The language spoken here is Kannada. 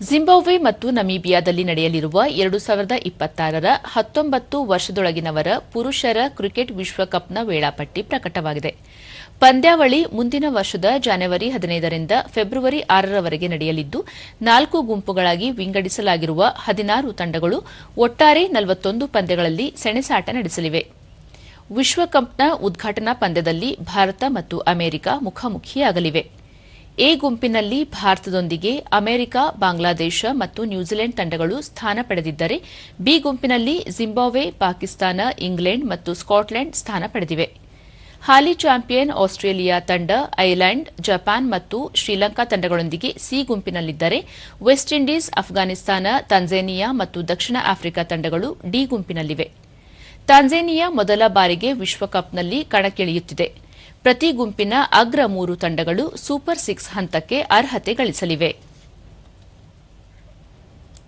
ಜಿಂಬಾಬ್ವೆ ಮತ್ತು ನಮೀಬಿಯಾದಲ್ಲಿ ನಡೆಯಲಿರುವ ಎರಡು ಸಾವಿರದ ಇಪ್ಪತ್ತಾರರ ಹತ್ತೊಂಬತ್ತು ವರ್ಷದೊಳಗಿನವರ ಪುರುಷರ ಕ್ರಿಕೆಟ್ ವಿಶ್ವಕಪ್ನ ವೇಳಾಪಟ್ಟಿ ಪ್ರಕಟವಾಗಿದೆ. ಪಂದ್ಯಾವಳಿ ಮುಂದಿನ ವರ್ಷದ ಜನವರಿ ಹದಿನೈದರಿಂದ ಫೆಬ್ರವರಿ ಆರರವರೆಗೆ ನಡೆಯಲಿದ್ದು, ನಾಲ್ಕು ಗುಂಪುಗಳಾಗಿ ವಿಂಗಡಿಸಲಾಗಿರುವ ಹದಿನಾರು ತಂಡಗಳು ಒಟ್ಟಾರೆ ನಲವತ್ತೊಂದು ಪಂದ್ಯಗಳಲ್ಲಿ ಸೆಣಸಾಟ ನಡೆಸಲಿವೆ. ವಿಶ್ವಕಪ್ನ ಉದ್ಘಾಟನಾ ಪಂದ್ಯದಲ್ಲಿ ಭಾರತ ಮತ್ತು ಅಮೆರಿಕ ಮುಖಾಮುಖಿಯಾಗಲಿವೆ. ಎ ಗುಂಪಿನಲ್ಲಿ ಭಾರತದೊಂದಿಗೆ ಅಮೆರಿಕ, ಬಾಂಗ್ಲಾದೇಶ ಮತ್ತು ನ್ಯೂಜಿಲೆಂಡ್ ತಂಡಗಳು ಸ್ಥಾನ ಪಡೆದಿದ್ದರೆ ಬಿ ಗುಂಪಿನಲ್ಲಿ ಜಿಂಬಾಬ್ವೆ, ಪಾಕಿಸ್ತಾನ, ಇಂಗ್ಲೆಂಡ್ ಮತ್ತು ಸ್ಕಾಟ್ಲೆಂಡ್ ಸ್ಥಾನ ಪಡೆದಿವೆ. ಹಾಲಿ ಚಾಂಪಿಯನ್ ಆಸ್ಟ್ರೇಲಿಯಾ ತಂಡ ಐಲ್ಯಾಂಡ್ ಜಪಾನ್ ಮತ್ತು ಶ್ರೀಲಂಕಾ ತಂಡಗಳೊಂದಿಗೆ ಸಿ ಗುಂಪಿನಲ್ಲಿದ್ದರೆ ವೆಸ್ಟ್ ಇಂಡೀಸ್, ಅಫ್ಘಾನಿಸ್ತಾನ, ತಾಂಜೇನಿಯಾ ಮತ್ತು ದಕ್ಷಿಣ ಆಫ್ರಿಕಾ ತಂಡಗಳು ಡಿ ಗುಂಪಿನಲ್ಲಿವೆ. ತಾಂಜೇನಿಯಾ ಮೊದಲ ಬಾರಿಗೆ ವಿಶ್ವಕಪ್ನಲ್ಲಿ ಕಣಕ್ಕಿಳಿಯುತ್ತಿದೆ. ಪ್ರತಿ ಗುಂಪಿನ ಅಗ್ರ ಮೂರು ತಂಡಗಳು ಸೂಪರ್ ಸಿಕ್ಸ್ ಹಂತಕ್ಕೆ ಅರ್ಹತೆ ಗಳಿಸಲಿವೆ.